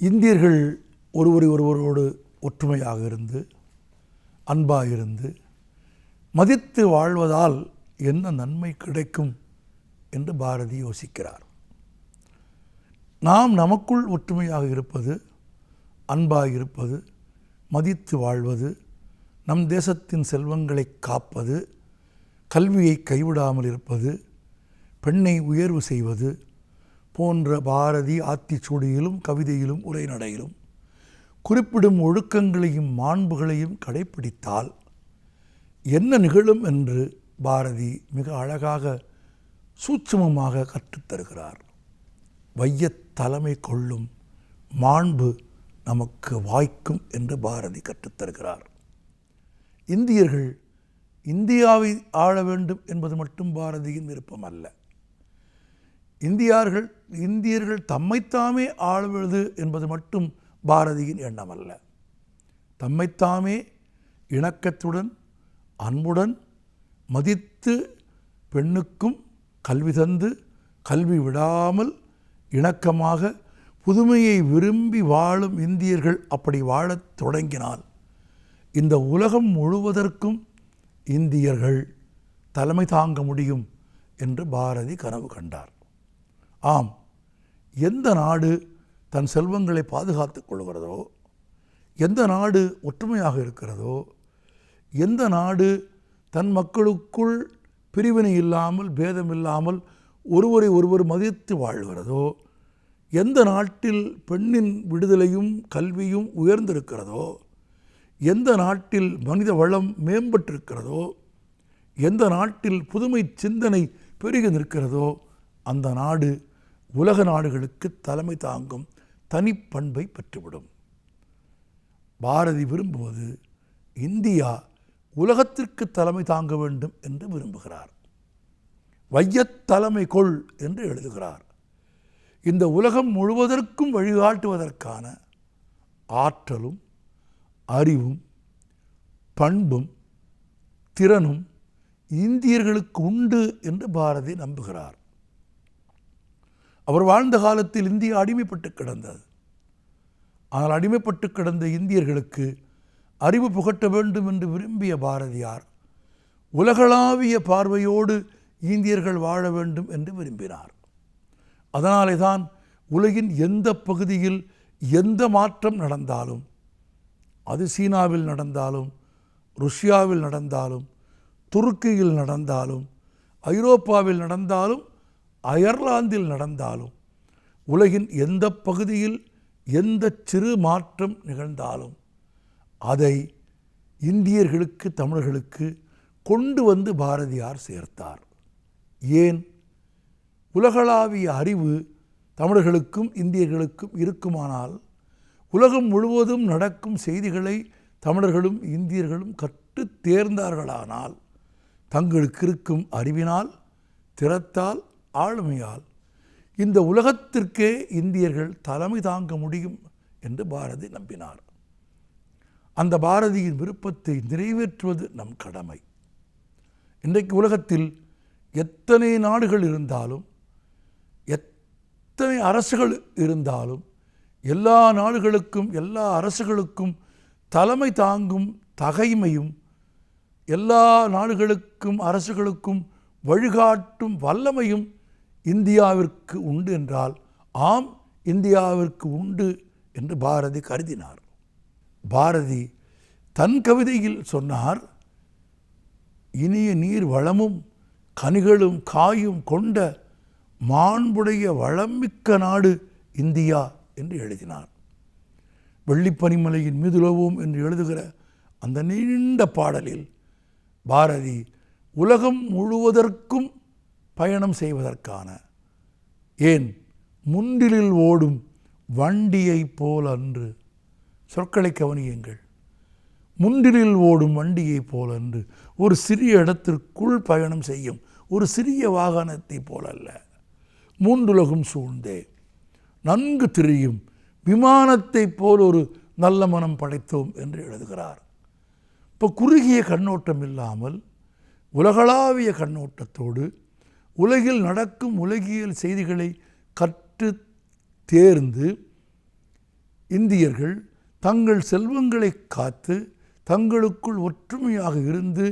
இந்தியர்கள் ஒருவரை ஒருவரோடு ஒற்றுமையாக இருந்து அன்பாக இருந்து மதித்து வாழ்வதால் என்ன நன்மை கிடைக்கும் என்று பாரதி யோசிக்கிறார். நாம் நமக்குள் ஒற்றுமையாக இருப்பது அன்பாக இருப்பது மதித்து வாழ்வது நம் தேசத்தின் செல்வங்களை காப்பது கல்வியை கைவிடாமல் இருப்பது பெண்ணை உயர்வு செய்வது போன்ற பாரதி ஆத்திச்சூடியிலும் கவிதையிலும் உரைநடையிலும் குறிப்பிடும் ஒழுக்கங்களையும் மாண்புகளையும் கடைப்பிடித்தால் என்ன நிகழும் என்று பாரதி மிக அழகாக சூட்சமமாக கற்றுத்தருகிறார் வையத் தலைமை கொள்ளும் மாண்பு நமக்கு வாய்க்கும் என்று பாரதி கற்றுத்தருகிறார் இந்தியர்கள் இந்தியாவை ஆள வேண்டும் என்பது மட்டும் பாரதியின் விருப்பம் அல்ல இந்தியார்கள் இந்தியர்கள் தம்மைத்தாமே ஆளுவது என்பது மட்டும் பாரதியின் எண்ணம் அல்ல. தம்மைத்தாமே இணக்கத்துடன் அன்புடன் மதித்து பெண்ணுக்கும் கல்வி தந்து கல்வி விடாமல் இணக்கமாக புதுமையை விரும்பி வாழும் இந்தியர்கள் அப்படி வாழத் தொடங்கினால் இந்த உலகம் முழுவதற்கும் இந்தியர்கள் தலைமை தாங்க முடியும் என்று பாரதி கனவு கண்டார். ஆம். எந்த நாடு தன் செல்வங்களை பாதுகாத்து கொள்கிறதோ எந்த நாடு ஒற்றுமையாக இருக்கிறதோ எந்த நாடு தன் மக்களுக்குள் பிரிவினை இல்லாமல் பேதம் இல்லாமல் ஒருவரை ஒருவர் மதித்து வாழ்கிறதோ எந்த நாட்டில் பெண்ணின் விடுதலையும் கல்வியும் உயர்ந்திருக்கிறதோ எந்த நாட்டில் மனித வளம் மேம்பட்டிருக்கிறதோ எந்த நாட்டில் புதுமை சிந்தனை பெருகி நிற்கிறதோ அந்த நாடு உலக நாடுகளுக்கு தலைமை தாங்கும் தனிப்பண்பை பெற்றுவிடும். பாரதி விரும்புவது இந்தியா உலகத்திற்கு தலைமை தாங்க வேண்டும் என்று விரும்புகிறார். வையத் தலைமை கொள் என்று எழுதுகிறார். இந்த உலகம் முழுவதற்கும் வழிகாட்டுவதற்கான ஆற்றலும் அறிவும் பண்பும் திறனும் இந்தியர்களுக்கு உண்டு என்று பாரதி நம்புகிறார். அவர் வாழ்ந்த காலத்தில் இந்தியா அடிமைப்பட்டு கிடந்தது. ஆனால் அடிமைப்பட்டு கிடந்த இந்தியர்களுக்கு அறிவு புகட்ட வேண்டும் என்று விரும்பிய பாரதியார் உலகளாவிய பார்வையோடு இந்தியர்கள் வாழ வேண்டும் என்று விரும்பினார். அதனாலே தான் உலகின் எந்த பகுதியில் எந்த மாற்றம் நடந்தாலும் அது சீனாவில் நடந்தாலும் ருஷ்யாவில் நடந்தாலும் துருக்கியில் நடந்தாலும் ஐரோப்பாவில் நடந்தாலும் அயர்லாந்தில் நடந்தாலும் உலகின் எந்த பகுதியில் எந்த சிறு மாற்றம் நிகழ்ந்தாலும் அதை இந்தியர்களுக்கு தமிழர்களுக்கு கொண்டு வந்து பாரதியார் சேர்த்தார். ஏன்? உலகளாவிய அறிவு தமிழர்களுக்கும் இந்தியர்களுக்கும் இருக்குமானால் உலகம் முழுவதும் நடக்கும் செய்திகளை தமிழர்களும் இந்தியர்களும் கற்று தேர்ந்தார்களானால் தங்களுக்கு இருக்கும் அறிவினால் திறத்தால் ஆளுமையால் இந்த உலகத்திற்கே இந்தியர்கள் தலைமை தாங்க முடியும் என்று பாரதி நம்பினார். அந்த பாரதியின் விருப்பத்தை நிறைவேற்றுவது நம் கடமை. இன்றைக்கு உலகத்தில் எத்தனை நாடுகள் இருந்தாலும் எத்தனை அரசுகள் இருந்தாலும் எல்லா நாடுகளுக்கும் எல்லா அரசுகளுக்கும் தலைமை தாங்கும் தகைமையும் எல்லா நாடுகளுக்கும் அரசுகளுக்கும் வழிகாட்டும் வல்லமையும் இந்தியாவிற்கு உண்டு என்றால் ஆம் இந்தியாவிற்கு உண்டு என்று பாரதி கருதினார். பாரதி தன் கவிதையில் சொன்னார் இனிய நீர் வளமும் கனிகளும் காயும் கொண்ட மாண்புடைய வளமிக்க நாடு இந்தியா என்று எழுதினார். வெள்ளிப்பனிமலையின் மீதுலவும் என்று எழுதுகிற அந்த நீண்ட பாடலில் பாரதி உலகம் முழுவதற்கும் பயணம் செய்வதற்கான. ஏன்? முண்டிலில் ஓடும் வண்டியைப் போல் அன்று சொற்களை கவனியுங்கள். முண்டிலில் ஓடும் வண்டியைப் போல் அன்று ஒரு சிறிய இடத்திற்குள் பயணம் செய்யும். ஒரு சிறிய வாகனத்தைப் போலல்ல. மூன்றுலகும் சூழ்ந்தே. நன்கு திரியும். விமானத்தைப் போல் ஒரு நல்ல மனம் படைத்தோம் என்று எழுதுகிறார். இப்போ குறுகிய கண்ணோட்டம் இல்லாமல் உலகளாவிய கண்ணோட்டத்தோடு உலகில் நடக்கும் உலகியல் செய்திகளை கற்று தேர்ந்து இந்தியர்கள் தங்கள் செல்வங்களை காத்து தங்களுக்குள் ஒற்றுமையாக இருந்து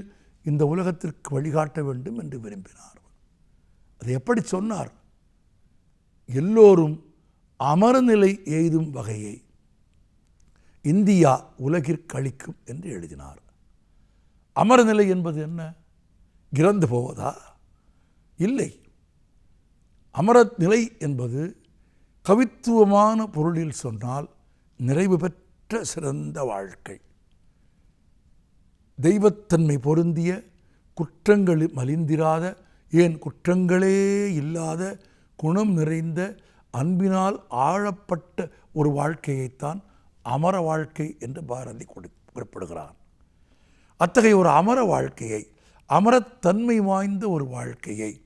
இந்த உலகத்திற்கு வழிகாட்ட வேண்டும் என்று விரும்பினார். அது எப்படி சொன்னார்? எல்லோரும் அமரநிலை எய்தும் வகையை இந்தியா உலகிற்கு அளிக்கும் என்று எழுதினார். அமரநிலை என்பது என்ன? இறந்து போவதா? இல்லை. அமரநிலை என்பது கவித்துவமான பொருளில் சொன்னால் நிறைவு பெற்ற சிறந்த வாழ்க்கை. தெய்வத்தன்மை பொருந்திய குற்றங்கள் மலிந்திராத ஏன் குற்றங்களே இல்லாத குணம் நிறைந்த அன்பினால் ஆழப்பட்ட ஒரு வாழ்க்கையைத்தான் அமர வாழ்க்கை என்று பாரதி குறிப்பிடுகிறான். அத்தகைய ஒரு அமர வாழ்க்கையை அமரத்தன்மை வாய்ந்த ஒரு வாழ்க்கையை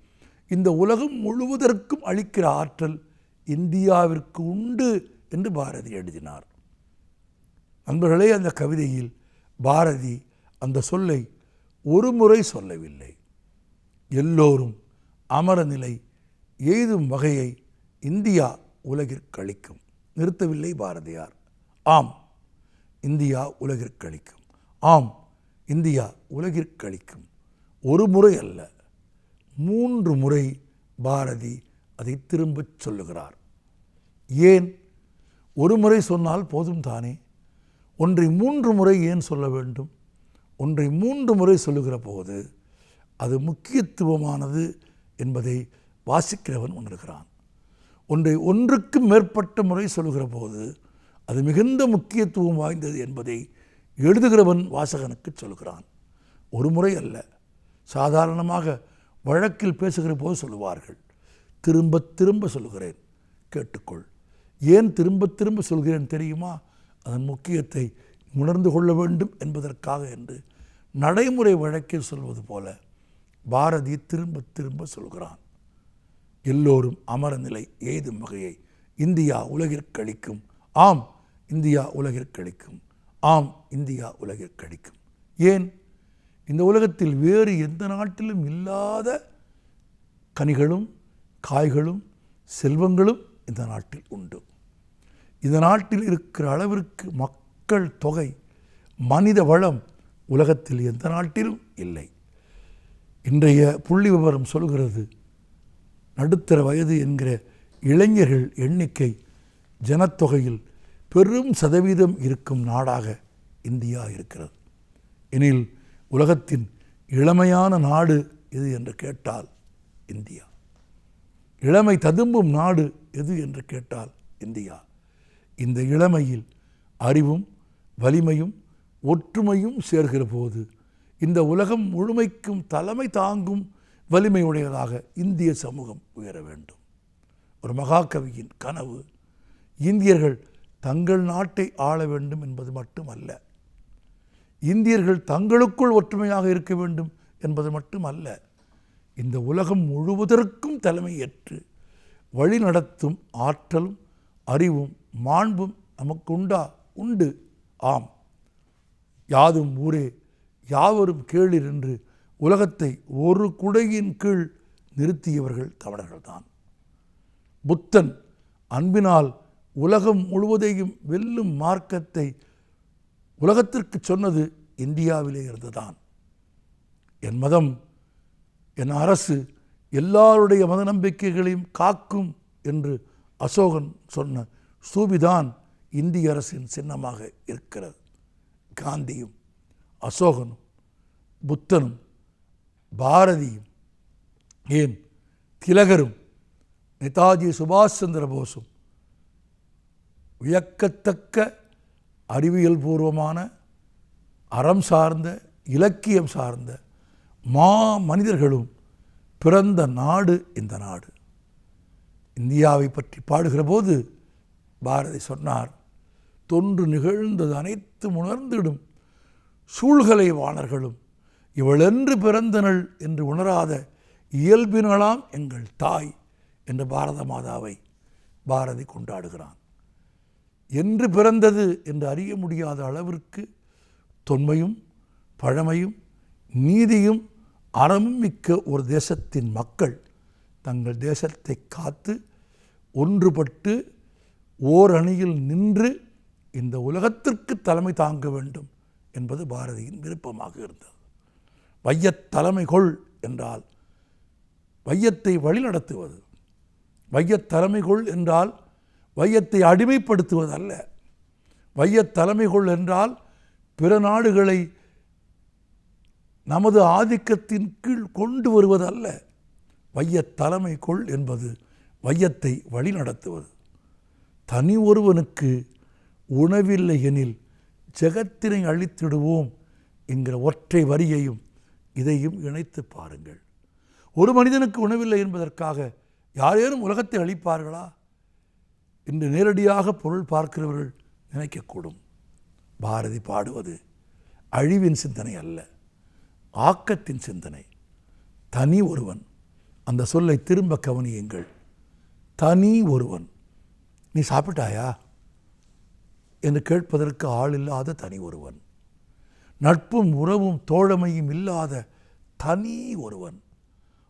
இந்த உலகம் முழுவதற்கும் அளிக்கிற ஆற்றல் இந்தியாவிற்கு உண்டு என்று பாரதி எழுதினார். நண்பர்களே அந்த கவிதையில் பாரதி அந்த சொல்லை ஒரு முறை சொல்லவில்லை. எல்லோரும் அமரநிலை எய்தும் வகையை இந்தியா உலகிற்கு அளிக்கும். நிறுத்தவில்லை பாரதியார். ஆம் இந்தியா உலகிற்கு அளிக்கும். ஆம் இந்தியா உலகிற்கு அளிக்கும். ஒரு முறை அல்ல. மூன்று முறை பாரதி அதை திரும்பச் சொல்லுகிறார். ஏன்? ஒரு முறை சொன்னால் போதும் தானே? ஒன்றை மூன்று முறை ஏன் சொல்ல வேண்டும்? ஒன்றை மூன்று முறை சொல்லுகிற போது அது முக்கியத்துவமானது என்பதை வாசிக்கிறவன் உணர்கிறான். ஒன்றை ஒன்றுக்கு மேற்பட்ட முறை சொல்லுகிற போது அது மிகுந்த முக்கியத்துவம் வாய்ந்தது என்பதை எழுதுகிறவன் வாசகனுக்கு சொல்கிறான் ஒரு முறை அல்ல. சாதாரணமாக வழக்கில் பேசுகிற போது சொல்லுவார்கள். திரும்ப திரும்ப சொல்லுகிறேன். கேட்டுக்கொள். ஏன் திரும்ப திரும்ப சொல்கிறேன் தெரியுமா? அதன் முக்கியத்தை உணர்ந்து கொள்ள வேண்டும் என்பதற்காக என்று நடைமுறை வழக்கில் சொல்வது போல பாரதி திரும்ப திரும்ப சொல்கிறான். எல்லோரும் அமரநிலை எய்தும் வகையை இந்தியா உலகிற்கு அளிக்கும் ஆம் இந்தியா உலகிற்கு அளிக்கும் ஆம் இந்தியா உலகிற்கு அளிக்கும் ஏன்? இந்த உலகத்தில் வேறு எந்த நாட்டிலும் இல்லாத கனிகளும் காய்களும் செல்வங்களும் இந்த நாட்டில் உண்டு. இந்த நாட்டில் இருக்கிற அளவிற்கு மக்கள் தொகை மனித வளம் உலகத்தில் எந்த நாட்டிலும் இல்லை. இன்றைய புள்ளி விவரம் சொல்கிறது நடுத்தர வயது என்கிற இளைஞர்கள் எண்ணிக்கை ஜனத்தொகையில் பெரும் சதவீதம் இருக்கும் நாடாக இந்தியா இருக்கிறது. எனில் உலகத்தின் இளமையான நாடு எது என்று கேட்டால் இந்தியா. இளமை ததும்பும் நாடு எது என்று கேட்டால் இந்தியா. இந்த இளமையில் அறிவும் வலிமையும் ஒற்றுமையும் சேர்கிற போது இந்த உலகம் முழுமைக்கும் தலைமை தாங்கும் வலிமையுடையதாக இந்திய சமூகம் உயர வேண்டும். ஒரு மகாகவியின் கனவு இந்தியர்கள் தங்கள் நாட்டை ஆள வேண்டும் என்பது மட்டுமல்ல இந்தியர்கள் தங்களுக்குள் ஒற்றுமையாக இருக்க வேண்டும் என்பது மட்டுமல்ல இந்த உலகம் முழுவதற்கும் தலைமையேற்று வழிநடத்தும் வழி நடத்தும் ஆற்றலும் அறிவும் மாண்பும் நமக்கு உண்டா. உண்டு ஆம். யாதும் ஊரே யாவரும் கேளிர் என்று உலகத்தை ஒரு குடையின் கீழ் நிறுத்தியவர்கள் தமிழர்கள்தான். புத்தன் அன்பினால் உலகம் முழுவதையும் வெல்லும் மார்க்கத்தை உலகத்திற்கு சொன்னது இந்தியாவிலே இருந்துதான். என் மதம் என் அரசு எல்லாருடைய மத நம்பிக்கைகளையும் காக்கும் என்று அசோகன் சொன்ன சூபிதான் இந்திய அரசின் சின்னமாக இருக்கிறது. காந்தியும் அசோகனும் புத்தனும் பாரதியும் ஏன் திலகரும் நேதாஜி சுபாஷ் சந்திர போஸும் வியக்கத்தக்க அறிவியல் பூர்வமான அறம் சார்ந்த இலக்கியம் சார்ந்த மா மனிதர்களும் பிறந்த நாடு இந்த நாடு. இந்தியாவை பற்றி பாடுகிற போது பாரதி சொன்னார் தொன்று நிகழ்ந்தது அனைத்தும் உணர்ந்திடும். சூழ்கலை வாணர்களும் இவளென்று பிறந்தனள் என்று உணராத இயல்பினளாம் எங்கள் தாய் என்று பாரத மாதாவை பாரதி கொண்டாடுகிறான். என்று பிறந்தது என்று அறிய முடியாத அளவிற்கு தொன்மையும் பழமையும் நீதியும் அறமும் மிக்க ஒரு தேசத்தின் மக்கள் தங்கள் தேசத்தை காத்து ஒன்றுபட்டு ஓர் அணியில் நின்று இந்த உலகத்திற்கு தலைமை தாங்க வேண்டும் என்பது பாரதியின் விருப்பமாக இருந்தது. வையத் தலைமை கொள் என்றால் வையத்தை வழிநடத்துவது. வையத் தலைமை கொள் என்றால் வையத்தை அடிமைப்படுத்துவது அல்ல வையத் தலைமை கொள் என்றால் பிற நாடுகளை நமது ஆதிக்கத்தின் கீழ் கொண்டு வருவதல்ல. வையத் தலைமை கொள் என்பது வையத்தை வழிநடத்துவது. தனி ஒருவனுக்கு உணவில்லை எனில் ஜெகத்தினை அழித்திடுவோம் என்கிற ஒற்றை வரியையும் இதையும் இணைத்து பாருங்கள். ஒரு மனிதனுக்கு உணவில்லை என்பதற்காக யாரேனும் உலகத்தை அழிப்பார்களா? இன்று நேரடியாக பொருள் பார்க்கிறவர்கள் நினைக்கக்கூடும். பாரதி பாடுவது அழிவின் சிந்தனை அல்ல ஆக்கத்தின் சிந்தனை. தனி ஒருவன் அந்த சொல்லை திரும்ப கவனியுங்கள். தனி ஒருவன் நீ சாப்பிட்டாயா? என்று கேட்பதற்கு ஆள் இல்லாத தனி ஒருவன். நட்பும் உறவும் தோழமையும் இல்லாத தனி ஒருவன்.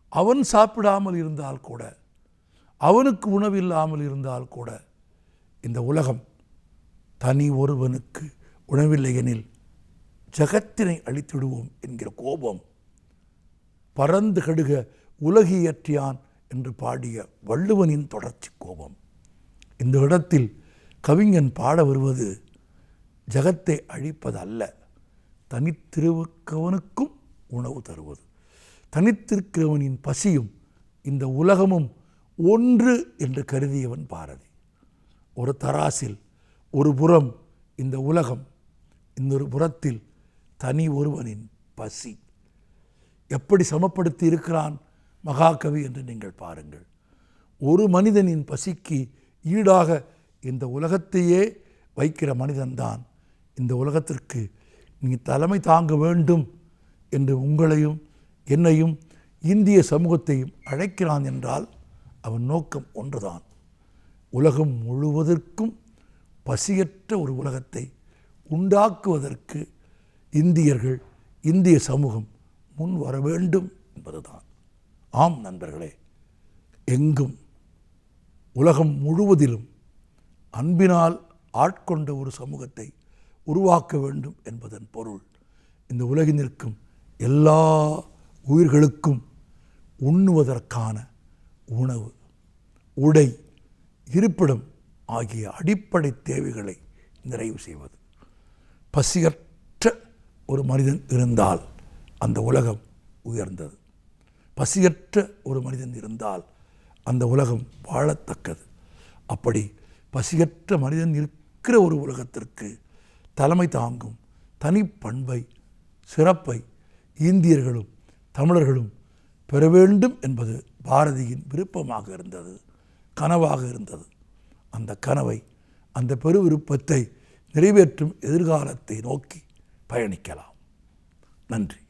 அவன் சாப்பிடாமல் இருந்தால் கூட அவனுக்கு உணவு இல்லாமல் இருந்தால் கூட இந்த உலகம் தனி ஒருவனுக்கு உணவில்லை எனில் ஜகத்தினை அழித்திடுவோம் என்கிற கோபம் பறந்து கடுக உலகியற்றியான் என்று பாடிய வள்ளுவனின் தொடர்ச்சி கோபம். இந்த இடத்தில் கவிஞன் பாட வருவது ஜகத்தை அழிப்பது அல்ல தனித்திருக்கவனுக்கும் உணவு தருவது. தனித்திருக்கிறவனின் பசியும் இந்த உலகமும் ஒன்று என்று கருதியவன் பாரதி. ஒரு தராசில் ஒரு புறம் இந்த உலகம் இன்னொரு புறத்தில் தனி ஒருவனின் பசி. எப்படி சமப்படுத்தி இருக்கிறான் மகாகவி என்று நீங்கள் பாருங்கள். ஒரு மனிதனின் பசிக்கு ஈடாக இந்த உலகத்தையே வைக்கிற மனிதன்தான் இந்த உலகத்திற்கு நீ தலைமை தாங்க வேண்டும் என்று உங்களையும் என்னையும் இந்திய சமூகத்தையும் அழைக்கிறான் என்றால் அவன் நோக்கம் ஒன்றுதான். உலகம் முழுவதற்கும் பசியற்ற ஒரு உலகத்தை உண்டாக்குவதற்கு இந்தியர்கள் இந்திய சமூகம் முன் வர வேண்டும் என்பதுதான். ஆம் நண்பர்களே எங்கும் உலகம் முழுவதிலும் அன்பினால் ஆட்கொண்ட ஒரு சமூகத்தை உருவாக்க வேண்டும் என்பதன் பொருள் இந்த உலகில் நிற்கும் எல்லா உயிர்களுக்கும் உண்ணுவதற்கான உணவு உடை இருப்பிடம் ஆகிய அடிப்படை தேவைகளை நிறைவு செய்வது. பசியற்ற ஒரு மனிதன் இருந்தால் அந்த உலகம் உயர்ந்தது. பசியற்ற ஒரு மனிதன் இருந்தால் அந்த உலகம் வாழத்தக்கது. அப்படி பசியற்ற மனிதன் இருக்கிற ஒரு உலகத்திற்கு தலைமை தாங்கும் தனிப்பண்பை சிறப்பை இந்தியர்களும் தமிழர்களும் பெற வேண்டும் என்பது பாரதியின் விருப்பமாக இருந்தது கனவாக இருந்தது. அந்த கனவை அந்த பெரு விருப்பத்தை நிறைவேற்றும் எதிர்காலத்தை நோக்கி பயணிக்கலாம். நன்றி.